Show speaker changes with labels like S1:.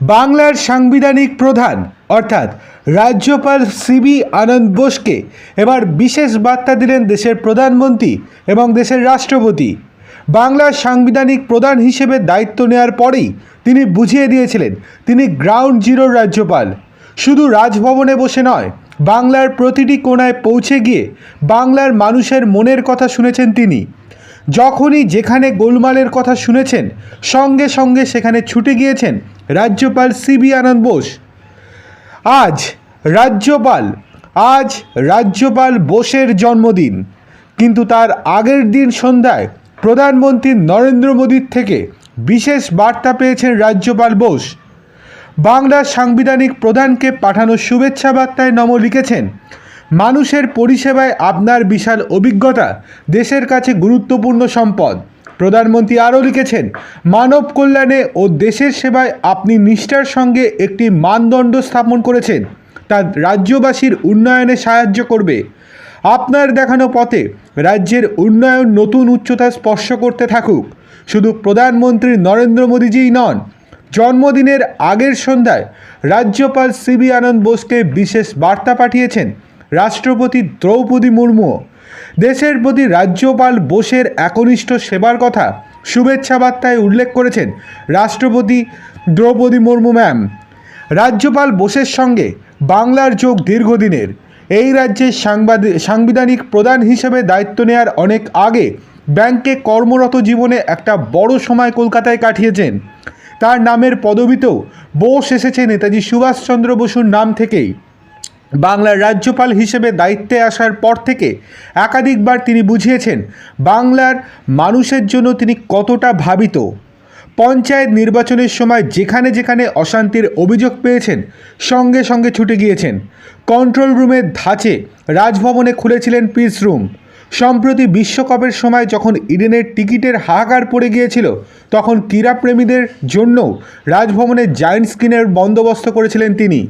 S1: বাংলার সাংবিধানিক প্রধান, অর্থাৎ রাজ্যপাল সিবি আনন্দ বোসকে এবার বিশেষ বার্তা দিলেন দেশের প্রধানমন্ত্রী এবং দেশের রাষ্ট্রপতি। বাংলার সাংবিধানিক প্রধান হিসেবে দায়িত্ব নেওয়ার পরেই তিনি বুঝিয়ে দিয়েছিলেন, তিনি গ্রাউন্ড জিরোর রাজ্যপাল। শুধু রাজভবনে বসে নয়, বাংলার প্রতিটি কোণায় পৌঁছে গিয়ে বাংলার মানুষের মনের কথা শুনেছেন তিনি। যখনই যেখানে গোলমালের কথা শুনেছেন, সঙ্গে সঙ্গে সেখানে ছুটে গিয়েছেন রাজ্যপাল সিবি আনন্দ বোস। আজ রাজ্যপাল আজ রাজ্যপাল বোসের জন্মদিন। কিন্তু তার আগের দিন সন্ধ্যায় প্রধানমন্ত্রী নরেন্দ্র মোদীর থেকে বিশেষ বার্তা পেয়েছেন রাজ্যপাল বোস। বাংলার সাংবিধানিক প্রধানকে পাঠানো শুভেচ্ছা বার্তায় নম লিখেছেন মানুষের পরিষেবায় আপনার বিশাল অভিজ্ঞতা, দেশের কাছে গুরুত্বপূর্ণ সম্পদ। প্রধানমন্ত্রী আরও লিখেছেন, মানব কল্যাণে ও দেশের সেবায় আপনি নিষ্ঠার সঙ্গে একটি মানদণ্ড স্থাপন করেছেন। তা রাজ্যবাসীর উন্নয়নে সাহায্য করবে। আপনার দেখানো পথে রাজ্যের উন্নয়ন নতুন উচ্চতা স্পর্শ করতে থাকুক। শুধু প্রধানমন্ত্রী নরেন্দ্র মোদীজিই নন, জন্মদিনের আগের সন্ধ্যায় রাজ্যপাল সিবি আনন্দ বোসকে বিশেষ বার্তা পাঠিয়েছেন। রাষ্ট্রপতি দ্রৌপদী মুর্মু। দেশের প্রতি রাজ্যপাল বোসের একনিষ্ঠ সেবার কথা শুভেচ্ছা বার্তায় উল্লেখ করেছেন রাষ্ট্রপতি দ্রৌপদী মুর্মু ম্যাম। রাজ্যপাল বোসের সঙ্গে বাংলার যোগ দীর্ঘদিনের। এই রাজ্যের সাংবাদিক সাংবিধানিক প্রধান হিসেবে দায়িত্ব নেওয়ার অনেক আগে ব্যাংকে কর্মরত জীবনে একটা বড় সময় কলকাতায় কাটিয়েছেন। তার নামের পদবিতেও বোস এসেছে নেতাজি সুভাষচন্দ্র বসুর নাম থেকেই। বাংলার রাজ্যপাল হিসেবে দায়িত্বে আসার পর থেকে একাধিকবার তিনি বুঝিয়েছেন বাংলার মানুষের জন্য তিনি কতটা ভাবিত। পঞ্চায়েত নির্বাচনের সময় যেখানে যেখানে অশান্তির অভিযোগ পেয়েছেন, সঙ্গে সঙ্গে ছুটে গিয়েছেন। কন্ট্রোল রুমের ধাঁচে রাজভবনে খুলেছিলেন পিস রুম। সম্প্রতি বিশ্বকাপের সময় যখন ইডেনের টিকিটের হাহাকার পড়ে গিয়েছিল, তখন ক্রীড়াপ্রেমীদের জন্যও রাজভবনে জায়েন্ট স্ক্রিনের বন্দোবস্ত করেছিলেন তিনি।